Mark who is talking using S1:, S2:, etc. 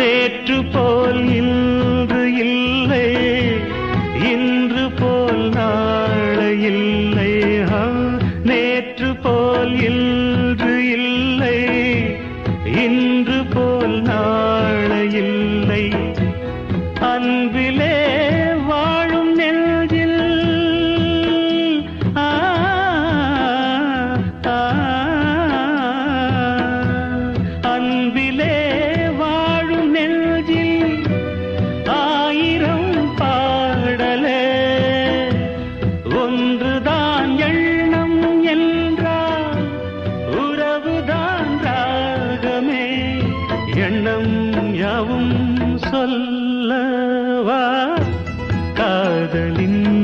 S1: நேற்று போல் இன்று இல்லை இன்று போல் நாளை இல்லை. நேற்று போல் இன்று இல்லை இன்று போல் நாளை இல்லை. அன்பிலே சொல்லவா? காதலின்